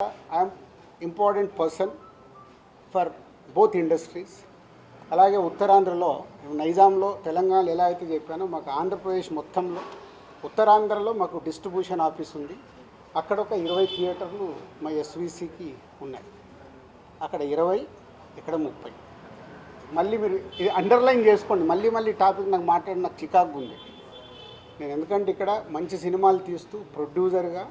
I am important person for both industries అలాగే ఉత్తరాంధ్రలో నైజాంలో తెలంగాణలో ఎలా అయితే చెప్పానో మాకు ఆంధ్రప్రదేశ్ మొత్తంలో ఉత్తరాంధ్రలో మాకు డిస్ట్రిబ్యూషన్ ఆఫీస్ ఉంది. అక్కడ ఒక ఇరవై థియేటర్లు మా ఎస్విసికి ఉన్నాయి. అక్కడ ఇరవై ఇక్కడ ముప్పై. మళ్ళీ మీరు ఇది అండర్లైన్ చేసుకోండి. మళ్ళీ మళ్ళీ టాపిక్ నాకు మాట్లాడి నాకు చికాకు ఉంది. నేను ఎందుకంటే ఇక్కడ మంచి సినిమాలు తీస్తూ ప్రొడ్యూసర్గా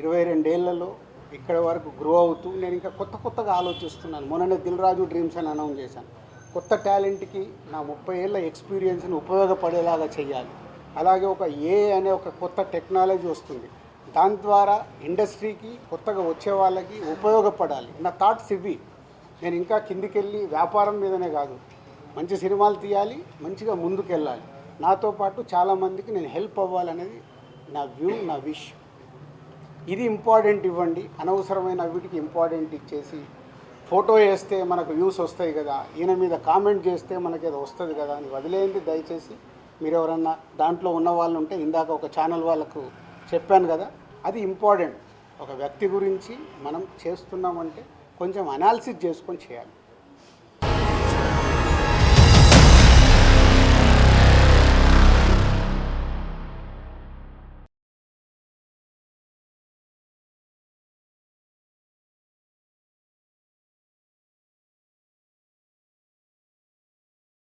ఇరవై రెండేళ్ళలో ఇక్కడ వరకు గ్రో అవుతూ నేను ఇంకా కొత్త కొత్తగా ఆలోచిస్తున్నాను. మొన్ననే దిల్ రాజు డ్రీమ్స్ అని అనౌన్స్ చేశాను. కొత్త టాలెంట్కి నా ముప్పై ఏళ్ళ ఎక్స్పీరియన్స్ని ఉపయోగపడేలాగా చేయాలి అలాగే ఒక ఏ అనే ఒక కొత్త టెక్నాలజీ వస్తుంది. దాని ద్వారా ఇండస్ట్రీకి కొత్తగా వచ్చే వాళ్ళకి ఉపయోగపడాలి. నా థాట్స్ ఇవి. నేను ఇంకా కిందికి వెళ్ళి వ్యాపారం మీదనే కాదు. మంచి సినిమాలు తీయాలి మంచిగా ముందుకెళ్ళాలి. నాతో పాటు చాలామందికి నేను హెల్ప్ అవ్వాలనేది నా వ్యూ నా విష్ ఇది ఇంపార్టెంట్ ఇవ్వండి. అనవసరమైన వీటికి ఇంపార్టెంట్ ఇచ్చేసి ఫోటో వేస్తే మనకు వ్యూస్ వస్తాయి కదా ఈయన మీద కామెంట్ చేస్తే మనకి ఏదో వస్తుంది కదా అని వదిలేయండి దయచేసి. మీరు ఎవరన్నా దాంట్లో ఉన్న వాళ్ళు ఉంటే ఇందాక ఒక ఛానల్ వాళ్ళకు చెప్పాను కదా అది ఇంపార్టెంట్. ఒక వ్యక్తి గురించి మనం చేస్తున్నామంటే కొంచెం అనాలిసిస్ చేసుకొని చేయాలి.